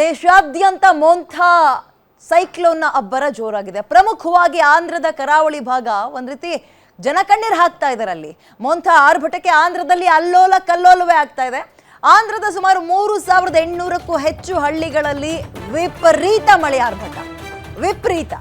ದೇಶಾದ್ಯಂತ ಮೋಂಥಾ ಸೈಕ್ಲೋನ್ನ ಅಬ್ಬರ ಜೋರಾಗಿದೆ. ಪ್ರಮುಖವಾಗಿ ಆಂಧ್ರದ ಕರಾವಳಿ ಭಾಗ ಒಂದು ರೀತಿ ಜನ ಕಣ್ಣೀರು ಹಾಕ್ತಾ ಇದ್ದಾರೆ ಅಲ್ಲಿ ಮೊಂಥಾ ಆರ್ಭಟಕ್ಕೆ ಆಂಧ್ರದಲ್ಲಿ ಅಲ್ಲೋಲ ಕಲ್ಲೋಲವೇ ಆಗ್ತಾ ಇದೆ. ಆಂಧ್ರದ ಸುಮಾರು ಮೂರು ಸಾವಿರದ ಎಂಟುನೂರಕ್ಕೂ ಹೆಚ್ಚು ಹಳ್ಳಿಗಳಲ್ಲಿ ವಿಪರೀತ ಮಳೆ ಆರ್ಭಟ. ವಿಪರೀತ.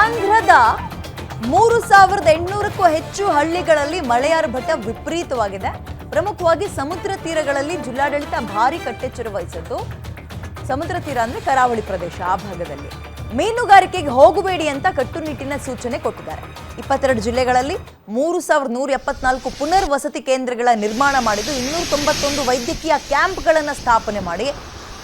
ಆಂಧ್ರದ ಮೂರು ಸಾವಿರದ ಎಂಟುನೂರಕ್ಕೂ ಹೆಚ್ಚು ಹಳ್ಳಿಗಳಲ್ಲಿ ಮಳೆಯಾರ್ಭಟ ವಿಪರೀತವಾಗಿದೆ. ಪ್ರಮುಖವಾಗಿ ಸಮುದ್ರ ತೀರಗಳಲ್ಲಿ ಜಿಲ್ಲಾಡಳಿತ ಭಾರಿ ಕಟ್ಟೆಚ್ಚರ ವಹಿಸಿದ್ದು. ಸಮುದ್ರ ತೀರ ಅಂದ್ರೆ ಕರಾವಳಿ ಪ್ರದೇಶ ಆ ಭಾಗದಲ್ಲಿ. ಮೀನುಗಾರಿಕೆಗೆ ಹೋಗಬೇಡಿ ಅಂತ ಕಟ್ಟುನಿಟ್ಟಿನ ಸೂಚನೆ ಕೊಟ್ಟಿದ್ದಾರೆ. ಇಪ್ಪತ್ತೆರಡು ಜಿಲ್ಲೆಗಳಲ್ಲಿ ಮೂರು ಸಾವಿರದ ನೂರ ಎಪ್ಪತ್ನಾಲ್ಕು ಪುನರ್ವಸತಿ ಕೇಂದ್ರಗಳ ನಿರ್ಮಾಣ ಮಾಡಿದ್ದು, ಇನ್ನೂರ ತೊಂಬತ್ತೊಂದು ವೈದ್ಯಕೀಯ ಕ್ಯಾಂಪ್ಗಳನ್ನು ಸ್ಥಾಪನೆ ಮಾಡಿ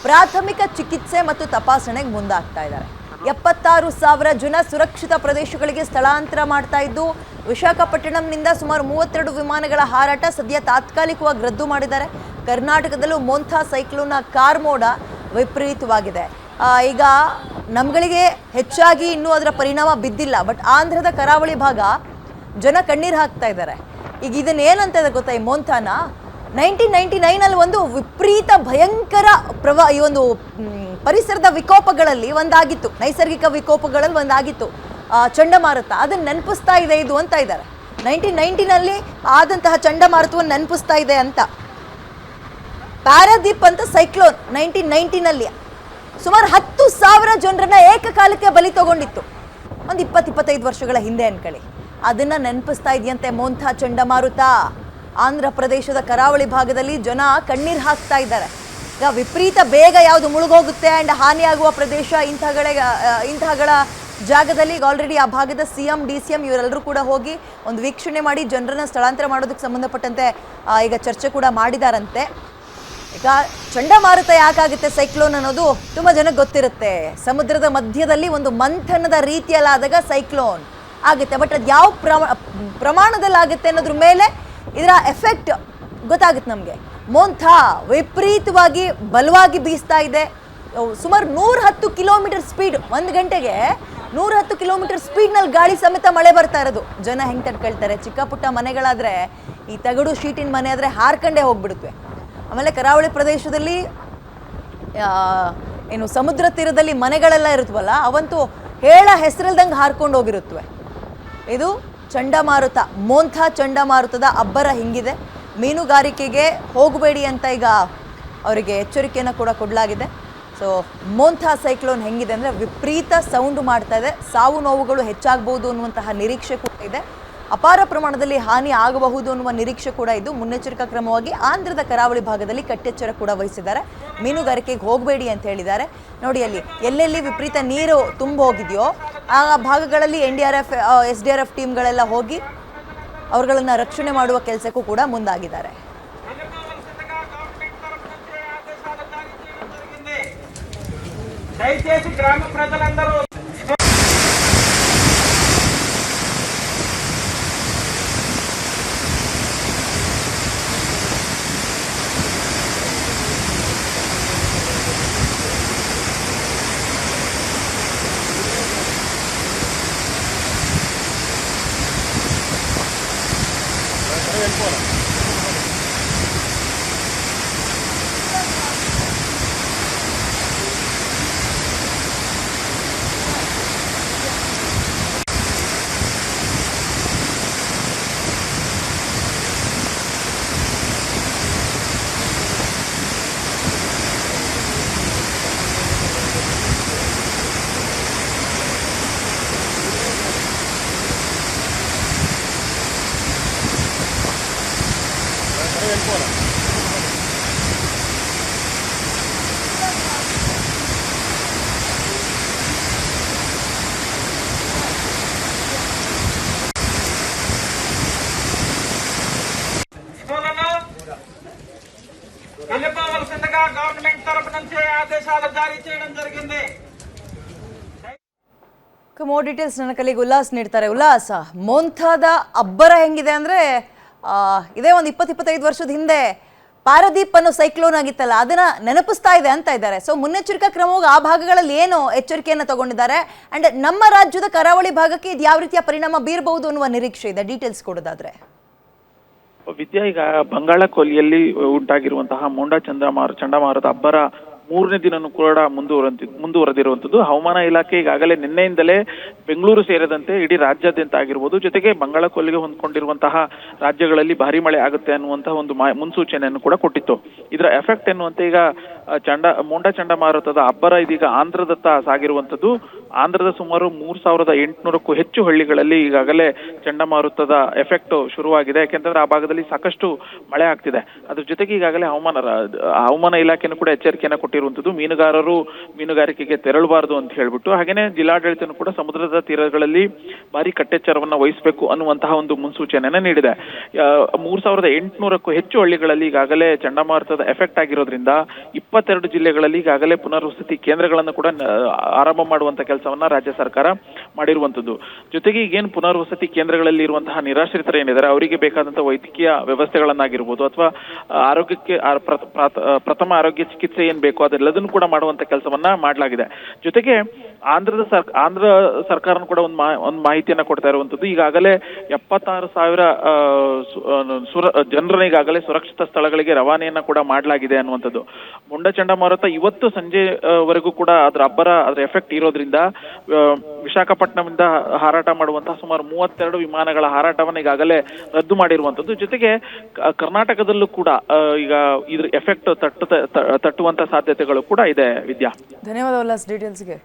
ಪ್ರಾಥಮಿಕ ಚಿಕಿತ್ಸೆ ಮತ್ತು ತಪಾಸಣೆಗೆ ಮುಂದಾಗ್ತಾ ಇದ್ದಾರೆ. ಎಪ್ಪತ್ತಾರು ಸಾವಿರ ಜನ ಸುರಕ್ಷಿತ ಪ್ರದೇಶಗಳಿಗೆ ಸ್ಥಳಾಂತರ ಮಾಡ್ತಾ ಇದ್ದು, ವಿಶಾಖಪಟ್ಟಣಂನಿಂದ ಸುಮಾರು ಮೂವತ್ತೆರಡು ವಿಮಾನಗಳ ಹಾರಾಟ ಸದ್ಯ ತಾತ್ಕಾಲಿಕವಾಗಿ ರದ್ದು ಮಾಡಿದ್ದಾರೆ. ಕರ್ನಾಟಕದಲ್ಲೂ ಮೋಂಥಾ ಸೈಕ್ಲೋನ್ನ ಕಾರ್ಮೋಡ ವಿಪರೀತವಾಗಿದೆ. ಈಗ ನಮ್ಗಳಿಗೆ ಹೆಚ್ಚಾಗಿ ಇನ್ನೂ ಅದರ ಪರಿಣಾಮ ಬಿದ್ದಿಲ್ಲ, ಬಟ್ ಆಂಧ್ರದ ಕರಾವಳಿ ಭಾಗ ಜನ ಕಣ್ಣೀರು ಹಾಕ್ತಾ ಇದ್ದಾರೆ. ಈಗ ಇದನ್ನ ಏನಂತ ಇದೆ ಗೊತ್ತಾ ಈ ಮೋಂಥಾನ? ನೈನ್ಟೀನ್ ನೈನ್ಟಿ ನೈನಲ್ಲಿ ಒಂದು ವಿಪರೀತ ಭಯಂಕರ ಪ್ರವಾ ಈ ಒಂದು ಪರಿಸರದ ವಿಕೋಪಗಳಲ್ಲಿ ಒಂದಾಗಿತ್ತು. ನೈಸರ್ಗಿಕ ವಿಕೋಪಗಳಲ್ಲಿ ಒಂದಾಗಿತ್ತು. ಚಂಡಮಾರುತ. ಅದನ್ನು ನೆನಪಿಸ್ತಾ ಇದೆ ಇದು ಅಂತ ಇದ್ದಾರೆ. ನೈನ್ಟೀನ್ ನೈನ್ಟಿನಲ್ಲಿ ಆದಂತಹ ಚಂಡಮಾರುತವನ್ನು ನೆನಪಿಸ್ತಾ ಇದೆ ಅಂತ. ಪ್ಯಾರಾದೀಪ್ ಅಂತ ಸೈಕ್ಲೋನ್ ನೈನ್ಟೀನ್ ನೈನ್ಟಿನಲ್ಲಿ ಸುಮಾರು ಹತ್ತು ಸಾವಿರ ಜನರನ್ನ ಏಕಕಾಲಕ್ಕೆ ಬಲಿ ತಗೊಂಡಿತ್ತು. ಒಂದು ಇಪ್ಪತ್ತು ಇಪ್ಪತ್ತೈದು ವರ್ಷಗಳ ಹಿಂದೆ ಅನ್ಕೊಳ್ಳಿ. ಅದನ್ನು ನೆನಪಿಸ್ತಾ ಇದೆಯಂತೆ ಮೋಂಥ ಚಂಡಮಾರುತ. ಆಂಧ್ರ ಪ್ರದೇಶದ ಕರಾವಳಿ ಭಾಗದಲ್ಲಿ ಜನ ಕಣ್ಣೀರು ಹಾಕ್ತಾ ಇದ್ದಾರೆ. ಈಗ ವಿಪರೀತ ಬೇಗ ಯಾವುದು ಮುಳುಗೋಗುತ್ತೆ ಆ್ಯಂಡ್ ಹಾನಿಯಾಗುವ ಪ್ರದೇಶ ಇಂಥಗಳ ಇಂತಹಗಳ ಜಾಗದಲ್ಲಿ ಈಗ ಆಲ್ರೆಡಿ ಆ ಭಾಗದ C M, D C M ಇವರೆಲ್ಲರೂ ಕೂಡ ಹೋಗಿ ಒಂದು ವೀಕ್ಷಣೆ ಮಾಡಿ ಜನರನ್ನು ಸ್ಥಳಾಂತರ ಮಾಡೋದಕ್ಕೆ ಸಂಬಂಧಪಟ್ಟಂತೆ ಈಗ ಚರ್ಚೆ ಕೂಡ ಮಾಡಿದಾರಂತೆ. ಈಗ ಚಂಡಮಾರುತ ಯಾಕಾಗುತ್ತೆ ಸೈಕ್ಲೋನ್ ಅನ್ನೋದು ತುಂಬ ಜನಕ್ಕೆ ಗೊತ್ತಿರುತ್ತೆ. ಸಮುದ್ರದ ಮಧ್ಯದಲ್ಲಿ ಒಂದು ಮಂಥನದ ರೀತಿಯಲ್ಲಾದಾಗ ಸೈಕ್ಲೋನ್ ಆಗುತ್ತೆ. ಬಟ್ ಅದು ಯಾವ ಪ್ರಮ ಪ್ರಮಾಣದಲ್ಲಿ ಆಗುತ್ತೆ ಅನ್ನೋದ್ರ ಮೇಲೆ ಇದರ ಎಫೆಕ್ಟ್ ಗೊತ್ತಾಗುತ್ತೆ ನಮಗೆ. ಮೋಂಥಾ ವಿಪರೀತವಾಗಿ ಬಲವಾಗಿ ಬೀಸ್ತಾ ಇದೆ. ಸುಮಾರು ನೂರ ಹತ್ತು ಕಿಲೋಮೀಟರ್ ಸ್ಪೀಡ್, ಒಂದು ಗಂಟೆಗೆ ನೂರ ಹತ್ತು ಕಿಲೋಮೀಟರ್ ಸ್ಪೀಡ್ನಲ್ಲಿ ಗಾಳಿ ಸಮೇತ ಮಳೆ ಬರ್ತಾ ಇರೋದು. ಜನ ಹೆಂಗೆ ತಡ್ಕೊಳ್ತಾರೆ? ಚಿಕ್ಕ ಪುಟ್ಟ ಮನೆಗಳಾದರೆ ಈ ತಗಡು ಶೀಟಿನ ಮನೆ ಆದರೆ ಹಾರ್ಕಂಡೇ ಹೋಗ್ಬಿಡುತ್ತವೆ ಆಮೇಲೆ ಕರಾವಳಿ ಪ್ರದೇಶದಲ್ಲಿ ಏನು ಸಮುದ್ರ ತೀರದಲ್ಲಿ ಮನೆಗಳೆಲ್ಲ ಇರುತ್ತವಲ್ಲ ಅವಂತೂ ಹೇಳ ಹೆಸರಿಲ್ದಂಗೆ ಹಾರ್ಕೊಂಡು ಹೋಗಿರುತ್ತವೆ ಇದು ಚಂಡಮಾರುತ, ಮೋಂಥಾ ಚಂಡಮಾರುತದ ಅಬ್ಬರ ಹಿಂಗಿದೆ. ಮೀನುಗಾರಿಕೆಗೆ ಹೋಗಬೇಡಿ ಅಂತ ಈಗ ಅವರಿಗೆ ಎಚ್ಚರಿಕೆಯನ್ನು ಕೂಡ ಕೊಡಲಾಗಿದೆ. ಸೊ ಮೋಂಥಾ ಸೈಕ್ಲೋನ್ ಹೆಂಗಿದೆ ಅಂದರೆ ವಿಪರೀತ ಸೌಂಡ್ ಮಾಡ್ತಾ ಇದೆ. ಸಾವು ನೋವುಗಳು ಹೆಚ್ಚಾಗಬಹುದು ಅನ್ನುವಂತಹ ನಿರೀಕ್ಷೆ ಕೂಡ ಇದೆ. ಅಪಾರ ಪ್ರಮಾಣದಲ್ಲಿ ಹಾನಿ ಆಗಬಹುದು ಅನ್ನುವ ನಿರೀಕ್ಷೆ ಕೂಡ ಇದ್ದು, ಮುನ್ನೆಚ್ಚರಿಕಾ ಕ್ರಮವಾಗಿ ಆಂಧ್ರದ ಕರಾವಳಿ ಭಾಗದಲ್ಲಿ ಕಟ್ಟೆಚ್ಚರ ಕೂಡ ವಹಿಸಿದ್ದಾರೆ. ಮೀನುಗಾರಿಕೆಗೆ ಹೋಗಬೇಡಿ ಅಂತ ಹೇಳಿದ್ದಾರೆ. ನೋಡಿ ಅಲ್ಲಿ ಎಲ್ಲೆಲ್ಲಿ ವಿಪರೀತ ನೀರು ತುಂಬ ಹೋಗಿದೆಯೋ ಆ ಭಾಗಗಳಲ್ಲಿ N D R F S D R F ಟೀಮ್ಗಳೆಲ್ಲ ಹೋಗಿ ಅವ್ರುಗಳನ್ನ ರಕ್ಷಣೆ ಮಾಡುವ ಕೆಲಸಕ್ಕೂ ಕೂಡ ಮುಂದಾಗಿದ್ದಾರೆ దయచేసి గ్రామ ప్రజలందరూ వెళ్ళిపోవలసిందిగా గవర్నమెంట్ తరపు నుంచి ఆదేశాలు జారీ చేయడం జరిగింది ಮೋರ್ ಡೀಟೇಲ್ಸ್ ನನ್ನ ಕಲಿಗೆ ಉಲ್ಲಾಸ್ ನೀಡ್ತಾರೆ ಉಲ್ಲಾಸ ಮೋಂಥಾದ ಅಬ್ಬರ ಹೆಂಗಿದೆ ಅಂದರೆ ಇದೇ ಒಂದು ಇಪ್ಪತ್ತು ಇಪ್ಪತ್ತೈದು ವರ್ಷದ ಹಿಂದೆ ಪಾರದೀಪ್ ಅನ್ನೋ ಸೈಕ್ಲೋನ್ ಆಗಿತ್ತಲ್ಲ ಅದನ್ನ ನೆನಪಿಸ್ತಾ ಇದೆ ಅಂತ ಇದ್ದಾರೆ ಸೊ ಮುನ್ನೆಚ್ಚರಿಕಾ ಕ್ರಮವಾಗಿ ಆ ಭಾಗಗಳಲ್ಲಿ ಏನು ಎಚ್ಚರಿಕೆಯನ್ನು ತಗೊಂಡಿದ್ದಾರೆ ಅಂಡ್ ನಮ್ಮ ರಾಜ್ಯದ ಕರಾವಳಿ ಭಾಗಕ್ಕೆ ಇದು ಯಾವ ರೀತಿಯ ಪರಿಣಾಮ ಬೀರಬಹುದು ಅನ್ನುವ ನಿರೀಕ್ಷೆ ಇದೆ ಡೀಟೇಲ್ಸ್ ಕೊಡೋದಾದ್ರೆ ವಿದ್ಯಾ ಈಗ ಬಂಗಾಳ ಕೊಲ್ಲಿಯಲ್ಲಿ ಉಂಟಾಗಿರುವಂತಹ ಮೋಂಡಾ ಚಂದ್ರಮಾರು, ಚಂಡಮಾರುತ ಅಬ್ಬರ ಮೂರನೇ ದಿನನೂ ಕೂಡ ಮುಂದುವರಂತ, ಮುಂದುವರೆದಿರುವಂಥದ್ದು. ಹವಾಮಾನ ಇಲಾಖೆ ಈಗಾಗಲೇ ನಿನ್ನೆಯಿಂದಲೇ ಬೆಂಗಳೂರು ಸೇರಿದಂತೆ ಇಡೀ ರಾಜ್ಯಾದ್ಯಂತ ಆಗಿರ್ಬೋದು. ಜೊತೆಗೆ ಬಂಗಾಳ ಕೊಲ್ಲಿಗೆ ಹೊಂದ್ಕೊಂಡಿರುವಂತಹ ರಾಜ್ಯಗಳಲ್ಲಿ ಭಾರಿ ಮಳೆ ಆಗುತ್ತೆ ಅನ್ನುವಂತಹ ಒಂದು ಮುನ್ಸೂಚನೆಯನ್ನು ಕೂಡ ಕೊಟ್ಟಿತ್ತು. ಇದರ ಎಫೆಕ್ಟ್ ಎನ್ನುವಂತೆ ಈಗ ಚಂಡ, ಮುಂಡ ಚಂಡಮಾರುತದ ಅಬ್ಬರ ಇದೀಗ ಆಂಧ್ರದತ್ತ ಸಾಗಿರುವಂಥದ್ದು. ಆಂಧ್ರದ ಸುಮಾರು ಮೂರ್ ಸಾವಿರದ ಎಂಟುನೂರಕ್ಕೂ ಹೆಚ್ಚು ಹಳ್ಳಿಗಳಲ್ಲಿ ಈಗಾಗಲೇ ಚಂಡಮಾರುತದ ಎಫೆಕ್ಟ್ ಶುರುವಾಗಿದೆ. ಯಾಕೆಂದ್ರೆ ಆ ಭಾಗದಲ್ಲಿ ಸಾಕಷ್ಟು ಮಳೆ ಆಗ್ತಿದೆ. ಅದ್ರ ಜೊತೆಗೆ ಈಗಾಗಲೇ ಹವಾಮಾನ ಹವಾಮಾನ ಇಲಾಖೆನೂ ಕೂಡ ಎಚ್ಚರಿಕೆಯನ್ನು ಕೊಟ್ಟಿರುವಂಥದ್ದು. ಮೀನುಗಾರರು ಮೀನುಗಾರಿಕೆಗೆ ತೆರಳಬಾರದು ಅಂತ ಹೇಳ್ಬಿಟ್ಟು, ಹಾಗೇನೆ ಜಿಲ್ಲಾಡಳಿತನೂ ಕೂಡ ಸಮುದ್ರದ ತೀರಗಳಲ್ಲಿ ಭಾರಿ ಕಟ್ಟೆಚ್ಚರವನ್ನ ವಹಿಸಬೇಕು ಅನ್ನುವಂತಹ ಒಂದು ಮುನ್ಸೂಚನೆಯನ್ನ ನೀಡಿದೆ. ಮೂರ್ ಸಾವಿರದ ಎಂಟುನೂರಕ್ಕೂ ಹೆಚ್ಚು ಹಳ್ಳಿಗಳಲ್ಲಿ ಈಗಾಗಲೇ ಚಂಡಮಾರುತದ ಎಫೆಕ್ಟ್ ಆಗಿರೋದ್ರಿಂದ ಇಪ್ಪತ್ತೆರಡು ಜಿಲ್ಲೆಗಳಲ್ಲಿ ಈಗಾಗಲೇ ಪುನರ್ವಸತಿ ಕೇಂದ್ರಗಳನ್ನು ಕೂಡ ಆರಂಭ ಮಾಡುವಂತ ಕೆಲಸವನ್ನ ರಾಜ್ಯ ಸರ್ಕಾರ ಮಾಡಿರುವಂತದ್ದು. ಜೊತೆಗೆ ಈಗೇನು ಪುನರ್ವಸತಿ ಕೇಂದ್ರಗಳಲ್ಲಿ ಇರುವಂತಹ ನಿರಾಶ್ರಿತರು ಏನಿದ್ದಾರೆ, ಅವರಿಗೆ ಬೇಕಾದಂತಹ ವೈದ್ಯಕೀಯ ವ್ಯವಸ್ಥೆಗಳನ್ನಾಗಿರ್ಬೋದು ಅಥವಾ ಆರೋಗ್ಯಕ್ಕೆ ಪ್ರಥಮ ಆರೋಗ್ಯ ಚಿಕಿತ್ಸೆ ಏನ್ ಬೇಕು ಅದೆಲ್ಲದನ್ನು ಕೂಡ ಮಾಡುವಂತ ಕೆಲಸವನ್ನ ಮಾಡಲಾಗಿದೆ. ಜೊತೆಗೆ ಆಂಧ್ರದ ಸರ್, ಆಂಧ್ರ ಸರ್ಕಾರನು ಕೂಡ ಒಂದು ಒಂದು ಮಾಹಿತಿಯನ್ನ ಕೊಡ್ತಾ ಇರುವಂತದ್ದು. ಈಗಾಗಲೇ ಎಪ್ಪತ್ತಾರು ಸಾವಿರ ಜನರನ್ನ ಈಗಾಗಲೇ ಸುರಕ್ಷಿತ ಸ್ಥಳಗಳಿಗೆ ರವಾನೆಯನ್ನ ಕೂಡ ಮಾಡಲಾಗಿದೆ ಅನ್ನುವಂಥದ್ದು. ಮುಂಡ ಚಂಡಮಾರುತ ಇವತ್ತು ಸಂಜೆ ವರೆಗೂ ಕೂಡ ಅದರ ಅಬ್ಬರ, ಅದರ ಎಫೆಕ್ಟ್ ಇರೋದ್ರಿಂದ ವಿಶಾಖಪಟ್ಟಣದಿಂದ ಹಾರಾಟ ಮಾಡುವಂತಹ ಸುಮಾರು ಮೂವತ್ತೆರಡು ವಿಮಾನಗಳ ಹಾರಾಟವನ್ನು ಈಗಾಗಲೇ ರದ್ದು ಮಾಡಿರುವಂತದ್ದು. ಜೊತೆಗೆ ಕರ್ನಾಟಕದಲ್ಲೂ ಕೂಡ ಈಗ ಇದ್ರ ಎಫೆಕ್ಟ್ ತಟ್ಟ ತಟ್ಟುವಂತ ಸಾಧ್ಯತೆಗಳು ಕೂಡ ಇದೆ, ವಿದ್ಯಾ. ಧನ್ಯವಾದ ಡೀಟೇಲ್ಸ್ಗೆ